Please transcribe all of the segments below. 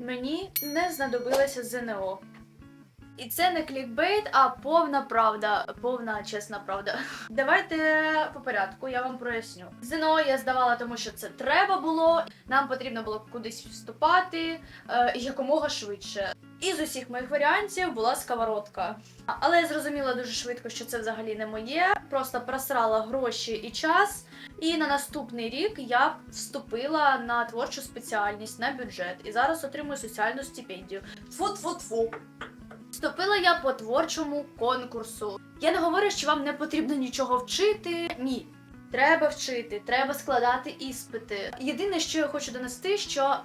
Мені не знадобилося ЗНО. І це не клікбейт, а повна правда, повна чесна правда. Давайте по порядку, я вам проясню. ЗНО я здавала, тому що це треба було. Нам потрібно було кудись вступати е, якомога швидше. І з усіх моїх варіантів була сковородка. Але я зрозуміла дуже швидко, що це взагалі не моє. Просто просрала гроші і час. І на наступний рік я вступила на творчу спеціальність на бюджет і зараз отримую соціальну стипендію. Тфу-тфу-тфу. Вступила я по творчому конкурсу. Я не говорю, що вам не потрібно нічого вчити. Ні. Треба вчити, треба складати іспити. Єдине, що я хочу донести, що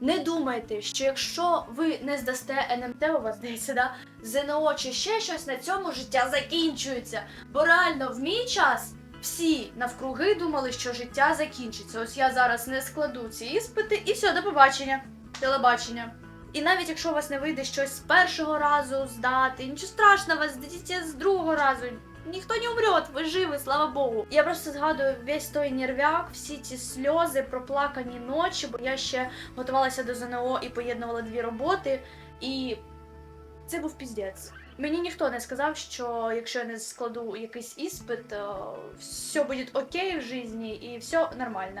не думайте, що якщо ви не здасте НМТ, у вас здається, да, ЗНО чи ще щось, на цьому життя закінчується. Бо реально в мій час всі навкруги думали, що життя закінчиться. Ось я зараз не складу ці іспити, і все, до побачення. Телебачення. І навіть якщо у вас не вийде щось з першого разу здати, нічого страшного, здадіть з другого разу. Ніхто не умрет, ви живі, слава Богу. Я просто згадую весь той нервяк, всі ці сльози, проплакані ночі, бо я ще готувалася до ЗНО і поєднувала дві роботи. І це був піздець. Мені ніхто не сказав, що якщо я не складу якийсь іспит, то все буде окей в житті і все нормально.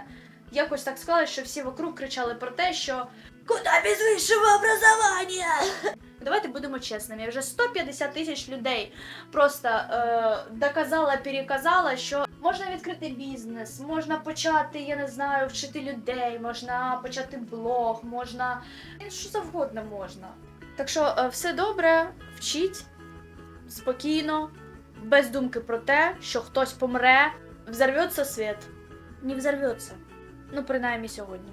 Якось так склалось, що всі вокруг кричали про те, що Куда без вищого образования? Давайте будемо чесними. Вже 150 тисяч людей просто е, доказала, переказала, що можна відкрити бізнес, можна почати, я не знаю, вчити людей, можна почати блог, можна що завгодно можна. Так що е, все добре, вчіть спокійно, без думки про те, що хтось помре, взорветься світ. Не взорветься. Ну, принаймні сьогодні.